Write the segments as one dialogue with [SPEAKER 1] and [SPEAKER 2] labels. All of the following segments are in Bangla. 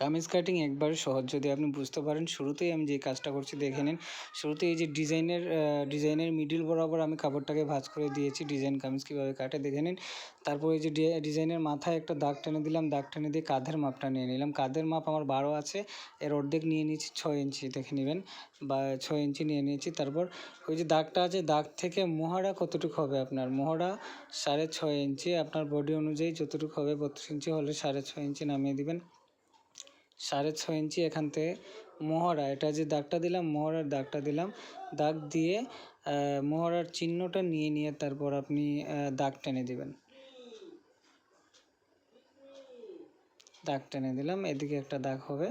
[SPEAKER 1] কামিজ কাটিং একবারে সহজ। যদি আপনি বুঝতে পারেন, শুরুতেই আমি যে কাজটা করছি, দেখে নিন। শুরুতে এই যে ডিজাইনের ডিজাইনের মিডিল বরাবর আমি কাপড়টাকে ভাঁজ করে দিয়েছি, ডিজাইন কামিজ কীভাবে কাটে দেখে নিন। তারপর এই যে ডিজাইনের মাথায় একটা দাগ টেনে দিলাম, দাগ টেনে দিয়ে কাঁধের মাপটা নিয়ে নিলাম। কাঁধের মাপ আমার বারো আছে, এর অর্ধেক নিয়ে নিয়েছি ছয় ইঞ্চি, দেখে নেবেন। বা ছয় ইঞ্চি নিয়ে নিয়েছি, তারপর ওই যে দাগটা আছে, দাগ থেকে মোহরা কতটুকু হবে আপনার? মোহরা সাড়ে ছয় ইঞ্চি, আপনার বডি অনুযায়ী যতটুকু হবে, বত্রিশ ইঞ্চি হলে সাড়ে ছয় ইঞ্চি নামিয়ে দিবেন। সাড়ে ছয় ইঞ্চি এখান থেকে মহড়া এটা যে দাগটা দিলাম মহড়ার দাগটা দিলাম, দাগ দিয়ে মহড়ার চিহ্নটা নিয়ে নিয়ে তারপর আপনি দাগ টেনে দিবেন। দাগ টেনে দিলাম, এদিকে একটা দাগ হবে।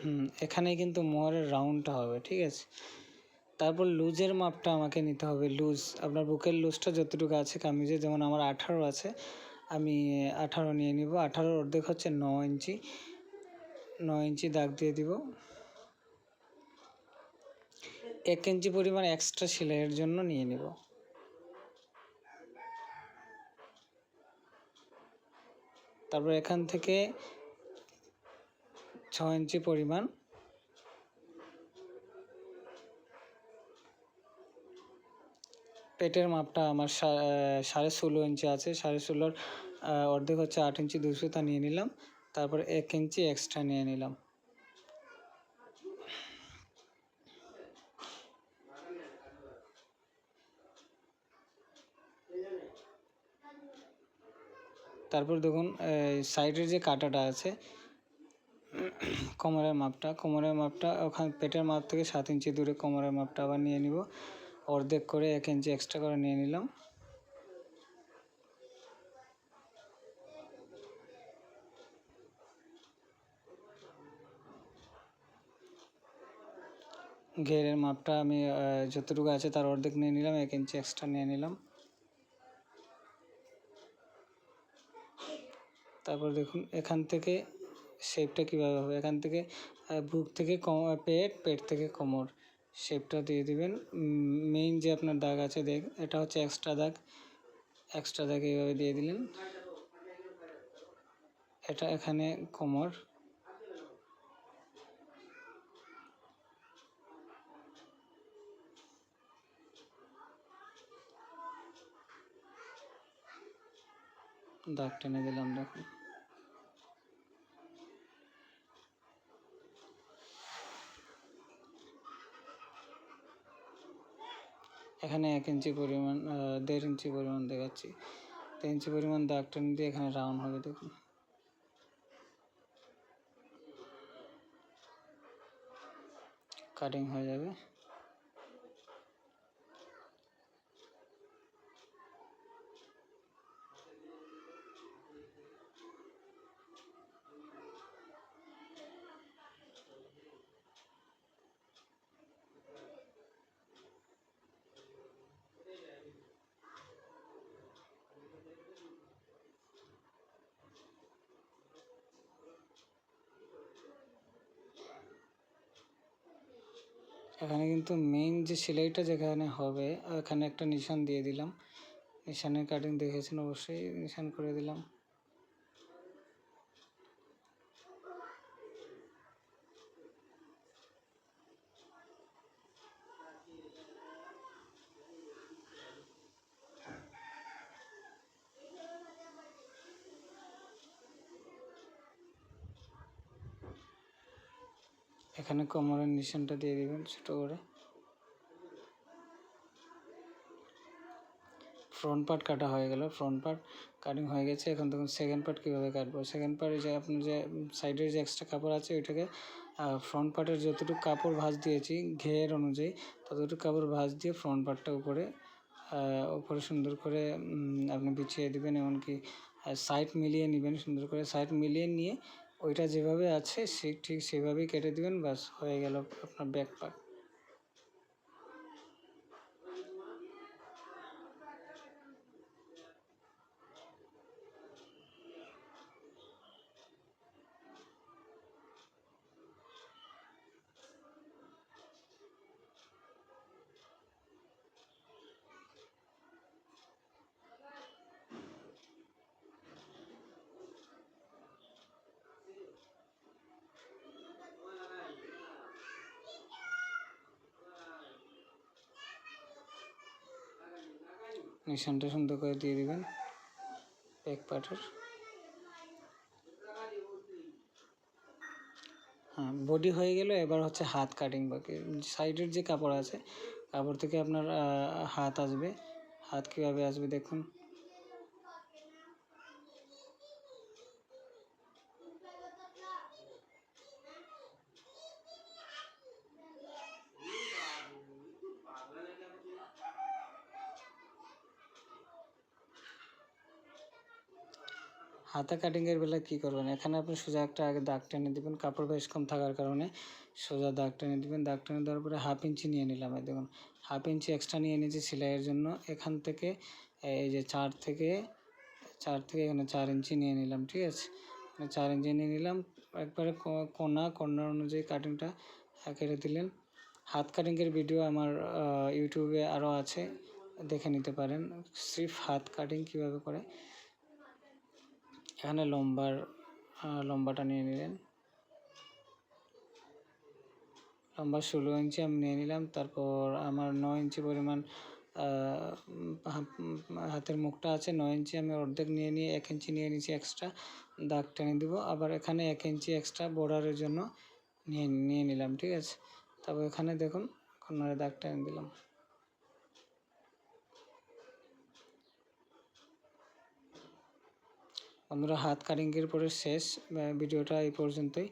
[SPEAKER 1] হুম এখানে কিন্তু মোহরের রাউন্ডটা হবে, ঠিক আছে? তারপর লুজের মাপটা আমাকে নিতে হবে। লুজ আপনার বুকের লুজটা যতটুকু আছে, কামিজে যেমন আমার আঠারো আছে, আমি আঠারো নিয়ে নিব। আঠারোর অর্ধেক হচ্ছে ন ইঞ্চি। ন ইঞ্চি দাগ দিয়ে দিব। এক ইঞ্চি পরিমাণ এক্সট্রা সেলাইয়ের জন্য নিয়ে নিব। তারপর এখান থেকে ছ ইঞ্চি পরিমাণ পেটের মাপটা আমার সাড়ে ষোলো ইঞ্চি আছে। সাড়ে ষোলোর অর্ধেক হচ্ছে আট ইঞ্চি, দুশো তা নিয়ে নিলাম। তারপর এক ইঞ্চি এক্সট্রা নিয়ে নিলাম। তারপর দেখুন সাইডের যে কাটাটা আছে, কোমরের মাপটা কোমরের মাপটা ওখান, পেটের মাপ থেকে সাত ইঞ্চি দূরে কোমরের মাপটা আবার নিয়ে নিব। অর্ধেক করে এক ইঞ্চি এক্সট্রা করে নিয়ে নিলাম। ঘেরের মাপটা আমি যতটুকু আছে তার অর্ধেক নিয়ে নিলাম, এক ইঞ্চি এক্সট্রা নিয়ে নিলাম। তারপর দেখুন, এখান থেকে শেপটা কীভাবে হবে? এখান থেকে বুক থেকে পেট পেট থেকে কোমর। শেপটা দিয়ে দিবেন। মেইন যে আপনার দাগ আছে দেখ, এটা হচ্ছে এক্সট্রা দাগ। এক্সট্রা দাগ এইভাবে দিয়ে দিলেন। এটা এখানে কোমর। দাগ টেনে দিলাম দেখুন। এখানে এক ইঞ্চি পরিমাণ দেড় ইঞ্চি পরিমাণ দেখাচ্ছি। তিন ইঞ্চি পরিমাণ দাগ টেনে দিয়ে এখানে রাউন্ড হবে, দেখুন। কাটিং হয়ে যাবে। এখানে কিন্তু মেইন যে সেলাইটা যেখানে হবে এখানে একটা নিশান দিয়ে দিলাম। নিশানের কাটিং দেখেছেন অবশ্যই, নিশান করে দিলাম। এখানে কোমরের নিশানটা দিয়ে দিবেন ছোট করে। ফ্রন্ট পার্ট কাটা হয়ে গেল। ফ্রন্ট পার্ট কাটিং হয়ে গেছে। এখন দেখুন সেকেন্ড পার্ট কীভাবে কাটবো। সেকেন্ড পার্ট যে আপনার যে সাইডের যে এক্সট্রা কাপড় আছে, ওইটাকে ফ্রন্ট পার্টের যতটুকু কাপড় ভাঁজ দিয়েছি, ঘের অনুযায়ী, ততটুকু কাপড় ভাঁজ দিয়ে ফ্রন্ট পার্টটা উপরে উপরে সুন্দর করে আপনি বিছিয়ে দেবেন। এমনকি সাইড মিলিয়ে নেবেন। সুন্দর করে সাইড মিলিয়ে নিয়ে ওইটা যেভাবে আছে ঠিক সেভাবেই কেটে দেবেন ব্যাস হয়ে গেল আপনার ব্যাক নিশানটা সুন্দর করে দিয়ে দেবেন ব্যাক পার্টের হ্যাঁ বডি হয়ে গেল, এবার হচ্ছে হাত কাটিং বাকি। সাইডের যে কাপড় আছে, কাপড় থেকে আপনার হাত আসবে। হাত কীভাবে আসবে দেখুন। হাতা কাটিংয়ের বেলায় কী করবেন? এখানে আপনি সোজা একটা আগে দাগ টেনে দেবেন, কাপড় বেশ কম থাকার কারণে সোজা দাগ টেনে দেবেন। দাগ টেনে দেওয়ার পরে হাফ ইঞ্চি নিয়ে নিলাম, এই দেখুন। হাফ ইঞ্চি এক্সট্রা নিয়ে নিয়েছি সেলাইয়ের জন্য। এখান থেকে, এই যে চার থেকে চার থেকে এখানে চার ইঞ্চি নিয়ে নিলাম, ঠিক আছে? চার ইঞ্চি নিয়ে নিলাম। একবারে কোনা কর্নার অনুযায়ী কাটিংটা কেটে দিলেন। হাত কাটিংয়ের ভিডিও আমার ইউটিউবে আরও আছে, দেখে নিতে পারেন। সিফ হাত কাটিং কীভাবে করে? এখানে লম্বার লম্বাটা নিয়ে নিলেন। লম্বা ষোলো ইঞ্চি আমি নিয়ে নিলাম। তারপর আমার নয় ইঞ্চি পরিমাণ হাতের মুখটা আছে, নয় ইঞ্চি আমি অর্ধেক নিয়ে নিয়ে, এক ইঞ্চি নিয়ে নিয়েছি এক্সট্রা দাগ টেনে দিব। আবার এখানে এক ইঞ্চি এক্সট্রা বর্ডারের জন্য নিয়ে নিয়ে নিলাম, ঠিক আছে? তারপর এখানে দেখুন কর্নারে দাগ টেনে দিলাম। বন্ধুরা, হাত কাটিংয়ের পরে শেষ ভিডিওটা এই পর্যন্তই।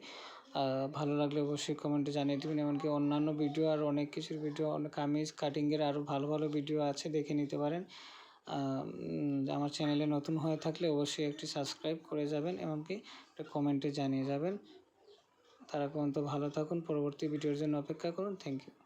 [SPEAKER 1] ভালো লাগলে অবশ্যই কমেন্টে জানিয়ে দেবেন, এমনকি অন্যান্য ভিডিও আর অনেক কিছুর ভিডিও, অনেক কামিজ কাটিংয়ের আরও ভালো ভালো ভিডিও আছে, দেখে নিতে পারেন। আমার চ্যানেলে নতুন হয়ে থাকলে অবশ্যই একটি সাবস্ক্রাইব করে যাবেন, এমনকি একটা কমেন্টে জানিয়ে যাবেন। তারা পর্যন্ত ভালো থাকুন, পরবর্তী ভিডিওর জন্য অপেক্ষা করুন। Thank you